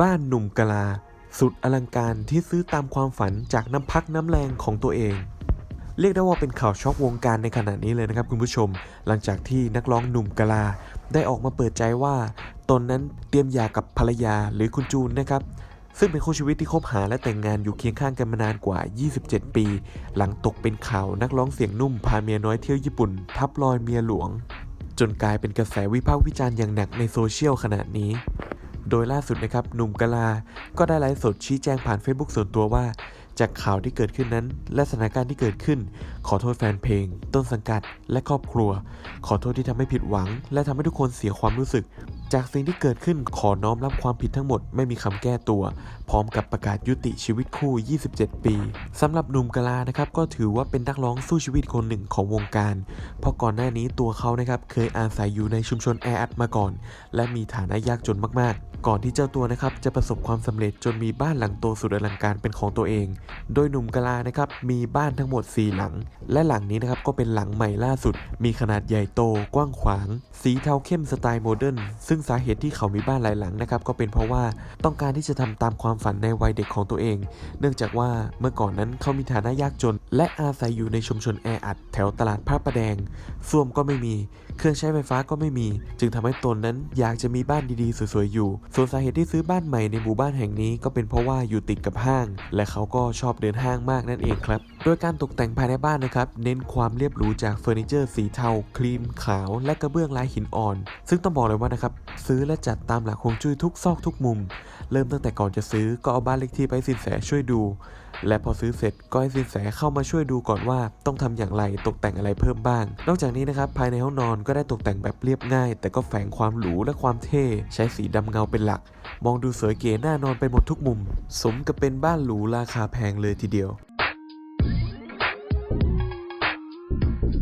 บ้านหนุ่มกะลา สุดอลังการที่ซื้อตามความฝันจากน้ำพักน้ำแรงของตัวเอง เรียกได้ว่าเป็นข่าวช็อกวงการในขณะนี้เลยนะครับคุณผู้ชม หลังจากที่นักร้องหนุ่มกะลา ได้ออกมาเปิดใจว่าตนนั้นเตรียมหย่ากับภรรยาหรือคุณจูนนะครับซึ่งเป็นคู่ชีวิตที่คบหาและแต่งงานอยู่เคียงข้างกันมานานกว่า 27 ปี หลังตกเป็นข่าวนักร้องเสียงนุ่มพาเมียน้อยเที่ยวญี่ปุ่น ทับลอยเมียหลวง จนกลายเป็นกระแสวิพากษ์วิจารณ์อย่างหนักในโซเชียลขนาดนี้ โดยล่าสุดนะครับหนุ่มกะลา ก็ได้ไลฟ์สดชี้แจงผ่าน Facebook ส่วนตัวว่า จากข่าวที่เกิดขึ้นนั้น และสถานการณ์ที่เกิดขึ้น ขอโทษแฟนเพลง ต้นสังกัด และครอบครัว ขอโทษที่ทำให้ผิดหวัง และทำให้ทุกคนเสียความรู้สึก จากสิ่งที่เกิดขึ้นขอน้อมรับความผิดทั้งหมดไม่มีคำแก้ตัว พร้อมกับประกาศยุติชีวิตคู่ 27 ปีสำหรับหนุ่มกะลานะครับก็ถือว่าเป็นนักร้องสู้ชีวิตคนหนึ่งของวงการ เพราะก่อนหน้านี้ตัวเขานะครับเคยอาศัยอยู่ในชุมชนแออัดมาก่อน และมีฐานะยากจนมากๆ ก่อนที่เจ้าตัวนะครับจะประสบความสำเร็จจนมีบ้านหลังโตสุดอลังการเป็นของตัวเอง โดยหนุ่มกลานะครับมีบ้านทั้งหมด 4 หลัง และหลังนี้นะครับก็เป็นหลังใหม่ล่าสุด มีขนาดใหญ่โตกว้างขวาง สีเทาเข้มสไตล์โมเดิร์นซึ่งสาเหตุที่เขามีบ้านหลายหลังนะครับก็เป็นเพราะว่าต้องการที่จะทำตามความฝันในวัยเด็กของตัวเอง เนื่องจากว่าเมื่อก่อนนั้นเขามีฐานะยากจน และอาศัยอยู่ในชุมชนแออัดแถวตลาดพระประแดงส้วมก็ไม่มี เครื่องใช้ไฟฟ้าก็ไม่มี จึงทำให้ตนนั้นอยากจะมีบ้านดีๆสวยๆอยู่ ส่วนสาเหตุที่ซื้อบ้านใหม่ในหมู่บ้านแห่งนี้ก็เป็นเพราะว่าอยู่ติดกับห้าง และเขาก็ชอบเดินห้างมากนั่นเองครับ โดยการตกแต่งภายในบ้านนะครับ เน้นความเรียบหรูจากเฟอร์นิเจอร์สีเทา ครีมขาว และกระเบื้องลายหินอ่อน ซึ่งต้องบอกเลยว่านะครับ ซื้อและจัดตามหลักฮวงจุ้ยทุกซอกทุกมุม เริ่มตั้งแต่ก่อนจะซื้อก็เอาบ้านเลขที่ไปสินแสช่วยดู และพอซื้อเสร็จก็ให้สินแสเข้ามาช่วยดูก่อนว่าต้องทำอย่างไรตกแต่งอะไรเพิ่มบ้าง นอกจากนี้นะครับภายในห้องนอนก็ได้ตกแต่งแบบเรียบง่าย แต่ก็แฝงความหรูและความเท่ใช้สีดำเงาเป็นหลัก มองดูสวยเก๋น่านอนไปหมดทุกมุม สมกับเป็นบ้านหรูราคาแพงเลยทีเดียว